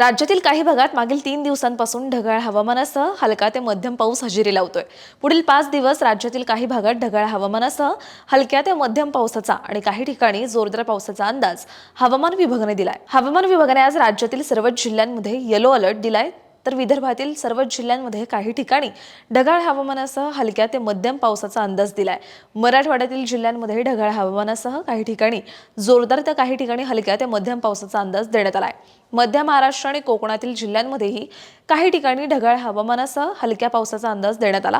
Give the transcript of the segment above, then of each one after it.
राज्यातील काही भागात मागील तीन दिवसांपासून ढगाळ हवामानासह हलका ते मध्यम पाऊस हजेरी लावतोय. पुढील पाच दिवस राज्यातील काही भागात ढगाळ हवामानासह हलक्या ते मध्यम पावसाचा आणि काही ठिकाणी जोरदार पावसाचा अंदाज हवामान विभागाने दिलाय. हवामान विभागाने आज राज्यातील सर्वच जिल्ह्यांमध्ये येलो अलर्ट दिलाय. तर विदर्भातील सर्वच जिल्ह्यांमध्ये काही ठिकाणी ढगाळ हवामानासह हलक्या ते मध्यम पावसाचा अंदाज दिलाय. मराठवाड्यातील जिल्ह्यांमध्ये ढगाळ हवामानासह काही ठिकाणी जोरदार तर काही ठिकाणी हलक्या ते मध्यम पावसाचा अंदाज देण्यात आलाय. मध्य महाराष्ट्र आणि कोकणातील जिल्ह्यांमध्येही काही ठिकाणी ढगाळ हवामानासह हलक्या पावसाचा अंदाज देण्यात आला.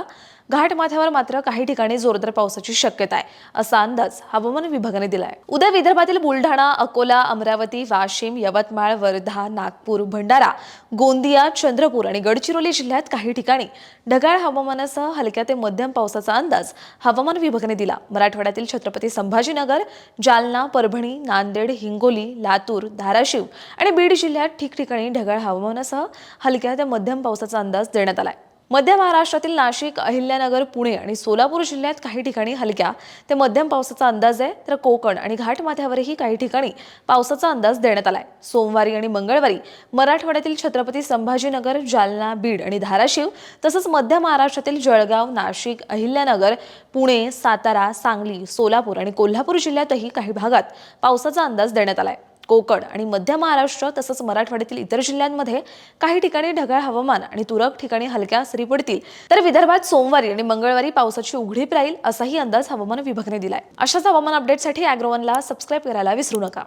घाटमाथ्यावर मात्र काही ठिकाणी जोरदार पावसाची शक्यता आहे असा अंदाज हवामान विभागाने दिलाय. उद्या विदर्भातील बुलढाणा अकोला अमरावती वाशिम यवतमाळ वर्धा नागपूर भंडारा गोंदिया चंद्रपूर आणि गडचिरोली जिल्ह्यात काही ठिकाणी ढगाळ हवामानासह हलक्या ते मध्यम पावसाचा अंदाज हवामान विभागाने दिला. मराठवाड्यातील छत्रपती संभाजीनगर जालना परभणी नांदेड हिंगोली लातूर धाराशिव आणि बीड जिल्ह्यात ठिकठिकाणी ढगाळ हवामानासह हलक्या ते मध्यम पावसाचा अंदाज देण्यात आलाय. मध्य महाराष्ट्रातील नाशिक अहिल्यानगर पुणे आणि सोलापूर जिल्ह्यात काही ठिकाणी हलक्या ते मध्यम पावसाचा अंदाज आहे. तर कोकण आणि घाटमाथ्यावरही काही ठिकाणी पावसाचा अंदाज देण्यात आलाय. सोमवारी आणि मंगळवारी मराठवाड्यातील छत्रपती संभाजीनगर जालना बीड आणि धाराशिव तसंच मध्य महाराष्ट्रातील जळगाव नाशिक अहिल्यानगर पुणे सातारा सांगली सोलापूर आणि कोल्हापूर जिल्ह्यातही काही भागात पावसाचा अंदाज देण्यात आलाय. कोकण आणि मध्य महाराष्ट्र तसंच मराठवाड्यातील इतर जिल्ह्यांमध्ये काही ठिकाणी ढगाळ हवामान आणि तुरळक ठिकाणी हलक्या सरी पडतील. तर विदर्भात सोमवारी आणि मंगळवारी पावसाची उघडीप राहील असाही अंदाज हवामान विभागाने दिलाय. अशाच हवामान अपडेटसाठी अॅग्रोवनला सबस्क्राईब करायला विसरू नका.